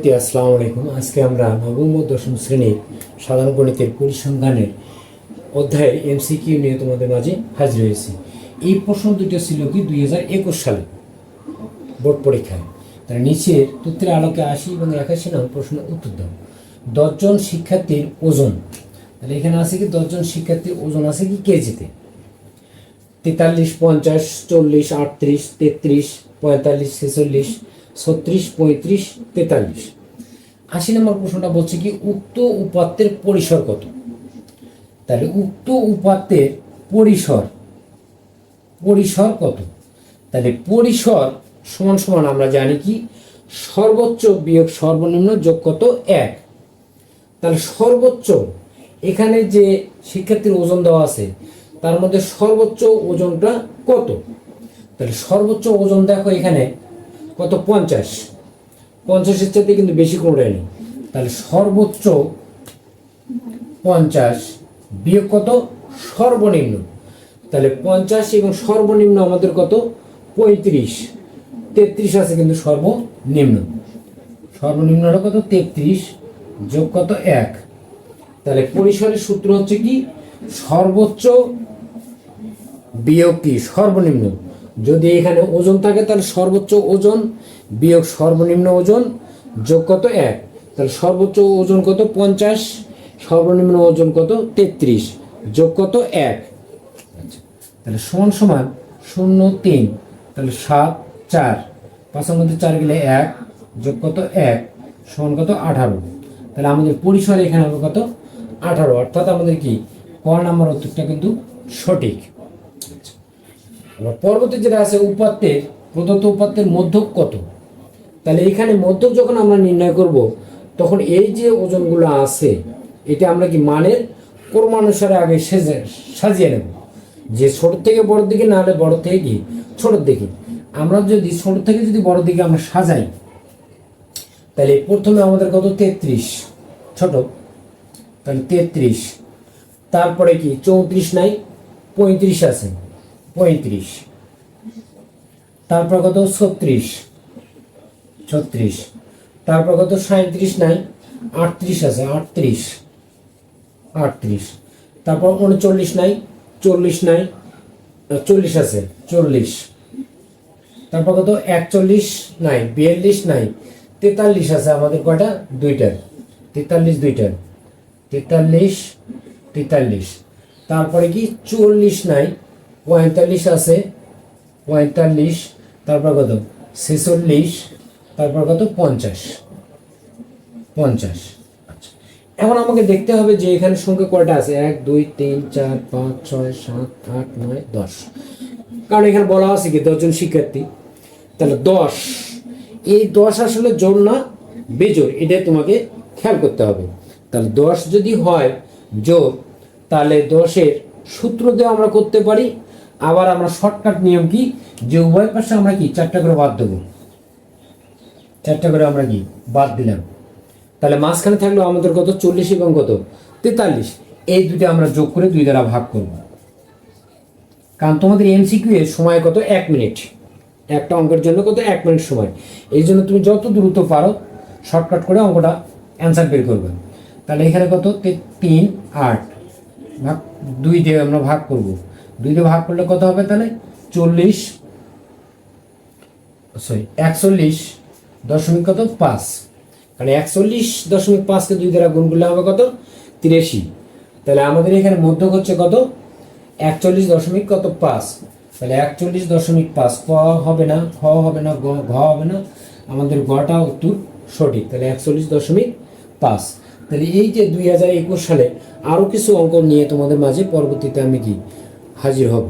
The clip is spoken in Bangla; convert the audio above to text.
শিক্ষার্থী আসসালামু আলাইকুম। আজকে আমরা নবম ও দশম শ্রেণির সাধারণ গণিতের পরিসংখ্যানের অধ্যায়ের এমসিকিউ নিয়ে তোমাদের মাঝে হাজির হয়েছি। এই প্রশ্ন দুটো ছিল কি দুই হাজার একুশ সালে বোর্ড পরীক্ষায়। তার নিচের তথ্যের আলোকে আশি এবং একাশি নাম প্রশ্নের উত্তর দাও। দশজন শিক্ষার্থীর ওজন। তাহলে এখানে আছে কি দশজন শিক্ষার্থীর ওজন আছে কি কেজিতে? তেতাল্লিশ, পঞ্চাশ, চল্লিশ, আটত্রিশ, তেত্রিশ, পঁয়তাল্লিশ, ছেচল্লিশ ছত্রিশ, পঁয়ত্রিশ, তেতাল্লিশ। আশি নম্বর প্রশ্নটা বলছে কি, উক্ত উপাত্তের পরিসর কত? তাহলে উক্ত উপাত্তের পরিসর পরিসর কত? তাহলে পরিসর সমান সমান আমরা জানি কি, সর্বোচ্চ বিয়োগ সর্বনিম্ন যোগ কত? এক। তাহলে সর্বোচ্চ, এখানে যে শিক্ষার্থীর ওজন দেওয়া আছে, তার মধ্যে সর্বোচ্চ ওজনটা কত? তাহলে সর্বোচ্চ ওজন দেখো এখানে কত? পঞ্চাশ। পঞ্চাশের চাইতে কিন্তু বেশি কোনোটাই তাহলে সর্বোচ্চ পঞ্চাশ বিয়োগ কত? সর্বনিম্ন। তাহলে পঞ্চাশ এবং সর্বনিম্ন আমাদের কত? পঁয়ত্রিশ। তেত্রিশ আছে কিন্তু সর্বনিম্ন। সর্বনিম্নটা কত? তেত্রিশ যোগ কত? এক। তাহলে পরিসরের সূত্র হচ্ছে কি? সর্বোচ্চ বিয়োগ কি? সর্বনিম্ন। যদি এখানে ওজন থাকে তাহলে সর্বোচ্চ ওজন বিয়োগ সর্বনিম্ন ওজন যোগ কত এক। তাহলে সর্বোচ্চ ওজন কত পঞ্চাশ সর্বনিম্ন ওজন কত তেত্রিশ যোগ কত এক। আচ্ছা, তাহলে সমান সমান শূন্য তিন তাহলে সাত চার। পাঁচের মধ্যে চার গেলে এক যোগ কত এক সমান কত আঠারো। তাহলে আমাদের পরিসর এখানে হবে কত আঠারো। অর্থাৎ আমাদের কি ক নাম্বার উত্তরটা কিন্তু সঠিক। আবার যেটা আছে, উপাত্তের, প্রদত্ত উপাত্তের মধ্যক কত? তাহলে এখানে মধ্যক যখন আমরা নির্ণয় করব, তখন এই যে ওজনগুলো আছে, এটা আমরা কি মানের ক্রমানুসারে আগে সেজে, সাজিয়ে নেব। যে ছোট থেকে বড় দিকে না হলে বড় থেকে কি? ছোটোর দিকে। আমরা যদি ছোট থেকে যদি বড় দিকে আমরা সাজাই, তাহলে প্রথমে আমাদের কত? তেত্রিশ। ছোট। তাহলে তেত্রিশ। তারপরে কি? চৌত্রিশ নাই, পঁয়ত্রিশ আছে। পঁয়ত্রিশ। তারপর কত? ছত্রিশ। ছত্রিশ। তারপর কত? সাঁত্রিশ নাই, আটত্রিশ আছে, আটত্রিশ। আটত্রিশ। তারপর উনচল্লিশ নাই, চল্লিশ নাই, চল্লিশ আছে, চল্লিশ। তারপর কত? একচল্লিশ নাই, বিয়াল্লিশ নাই, তেতাল্লিশ আছে আমাদের কয়টা? দুইটা। তেতাল্লিশ দুইটা। তেতাল্লিশ তেতাল্লিশ। তারপরে কি? চল্লিশ নাই পঁয়তাল্লিশ আছে, পঁয়তাল্লিশ, তারপর কত? ছেচল্লিশ, তারপর কত? পঞ্চাশ। পঞ্চাশ। আচ্ছা। এখন আমাকে দেখতে হবে যে এখানে সংখ্যা কয়টা আছে? এক, দুই, তিন, চার, পাঁচ, ছয়, সাত, আট, নয়, দশ। কারণ এখানে বলা আছে কি, দশজন শিক্ষার্থী। তাহলে দশ। এই দশ আসলে জোর না? বেজোর। এটাই তোমাকে খেয়াল করতে হবে। তাহলে দশ যদি হয় জোর, তাহলে দশের সূত্র দিয়ে আমরা করতে পারি আবার আমরা শর্টকাট নিয়ম কি? যে উভয় পাশে আমরা কি? চারটা করে বাদ দেবো। চারটা করে আমরা কি? বাদ দিলাম। তাহলে মাঝখানে থাকল আমাদের কত? চল্লিশ এবং কত? তেতাল্লিশ। এই দুটো আমরা যোগ করে দুই দ্বারা ভাগ করব। কারণ তোমাদের এমসিকিউ এর সময় কত? এক মিনিট। একটা অঙ্কের জন্য কত? এক মিনিট সময়। এই জন্য তুমি যত দ্রুত পারো, শর্টকাট করে অঙ্কটা অ্যান্সার বের করবে। তাহলে এখানে কত? তিন, আট। ভাগ দুই দিয়ে আমরা ভাগ করব। দুই দিয়ে ভাগ করলে কত হবে তাহলে? চল্লিশ সরি একচল্লিশ দশমিক কত? পাঁচ। কারণ একচল্লিশ দশমিক পাঁচকে দুই দ্বারা গুণ করলে হবে কত? তিরাশি। তাহলে আমাদের এখানে মধ্যক হচ্ছে কত? একচল্লিশ দশমিক কত? পাঁচ। তাহলে একচল্লিশ দশমিক পাঁচ ক হবে না? খ হবে না? ঘ হবে না? আমাদের গটা উত্তর সঠিক। তাহলে একচল্লিশ দশমিক পাঁচ। তাহলে এই যে দুই হাজার একুশ সালে আরও কিছু অঙ্ক নিয়ে তোমাদের মাঝে পরবর্তীতে আমি কি? হাজির হব।